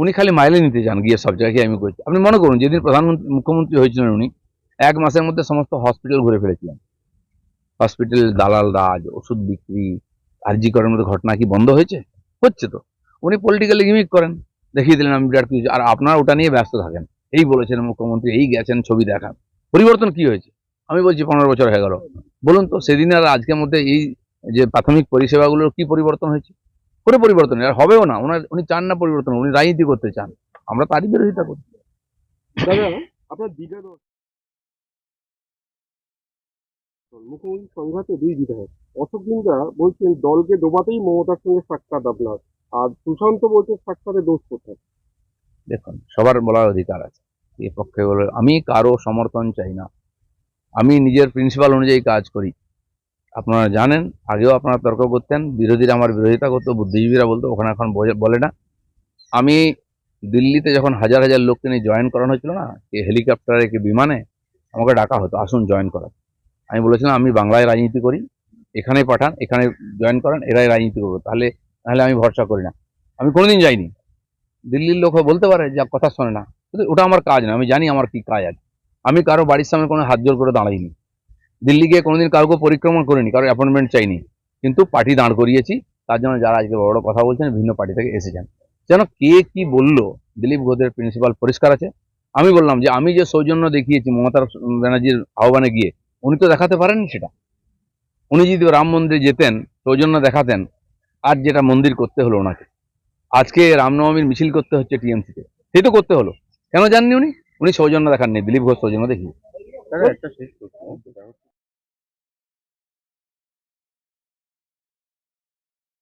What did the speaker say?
উনি খালি মাইলে নিতে চান গিয়ে সব জায়গায় আমি করছি আপনি মনে করুন, যেদিন প্রধানমন্ত্রী মুখ্যমন্ত্রী হয়েছিলেন উনি, এক মাসের মধ্যে সমস্ত হসপিটাল ঘুরে ফেলেছিলেন। হসপিটাল, দালাল রাজ, ওষুধ বিক্রি আর্জি করার মধ্যে ঘটনা কি বন্ধ হয়েছে? হচ্ছে তো। উনি পলিটিক্যালি গিমিক করেন, দেখিয়ে দিলেন আমি বিরাট কিছু। আর আপনারা ওটা নিয়ে ব্যস্ত থাকেন। এই বলেছেন মুখ্যমন্ত্রী, এই গেছেন ছবি দেখান। পরিবর্তন কি হয়েছে? আমি বলছি পনেরো বছর হয়ে গেল। বলুন তো, সেদিন আর আজকের মধ্যে এই যে প্রাথমিক পরিষেবাগুলোর কি পরিবর্তন হয়েছে? কোনো পরিবর্তন আর হবেও না। ওনার উনি চান না পরিবর্তন উনি রাজনীতি করতে চান। আমরা তারই বিরোধিতা করি দাদা আপনার সংঘাতে দুই বিধায়ক। অশোক বলছেন দলকে ডোবাতেই মমতার সঙ্গে সাক্ষাৎ আপনার। আর সুশান্ত বলছে সাক্ষাতে দোষ কোথায়? দেখুন সবার বলার অধিকার আছে। এ পক্ষে বলে আমি কারও সমর্থন চাই না। আমি নিজের প্রিন্সিপাল অনুযায়ী কাজ করি। আপনারা জানেন, আগেও আপনারা তর্ক করতেন, বিরোধীরা আমার বিরোধিতা করতো, বুদ্ধিজীবীরা বলতো, ওখানে এখন বলে- না। আমি দিল্লিতে যখন হাজার হাজার লোককে নিয়ে জয়েন করানো হয়েছিল না এই হেলিকপ্টারে, কি বিমানে, আমাকে ডাকা হতো, আসুন জয়েন করার। আমি বলেছিলাম, আমি বাংলায় রাজনীতি করি এখানে পাঠান, এখানে জয়েন করেন, এরাই রাজনীতি করব। তাহলে তাহলে আমি ভরসা করি না। আমি কোনোদিন যাইনি। দিল্লির লোক বলতে পারে, যে কথা শোনে না। ওটা আমার কাজ না, আমি জানি আমার কি কাজ আছে। আমি কারও বাড়ির সামনে কোনো হাত জোর করে দাঁড়াইনি। দিল্লি গিয়ে কোনোদিন কাউকে পরিক্রমা করিনি কারও অ্যাপয়েন্টমেন্ট চাইনি। কিন্তু পার্টি দাঁড় করিয়েছি, তার জন্য যারা আজকে বড় কথা বলছেন ভিন্ন পার্টি থেকে এসেছেন। যেন কে কি বলল, দিলীপ ঘোষের প্রিন্সিপাল পরিষ্কার আছে। আমি বললাম যে, আমি যে সৌজন্য দেখিয়েছি মমতা ব্যানার্জির আহ্বানে গিয়ে, উনি তো দেখাতে পারেননি সেটা। উনি যদি রাম মন্দিরে যেতেন, সৌজন্য দেখাতেন, আর যেটা মন্দির করতে হলো ওনাকে। আজকে রামনবমীর মিছিল করতে হচ্ছে টিএমসিতে। সেই তো করতে হলো। কেন জাননি উনি? উনি সৌজন্য দেখাননি, দিলীপ ঘোষ সৌজন্য দেখিয়ে। একটা শেষ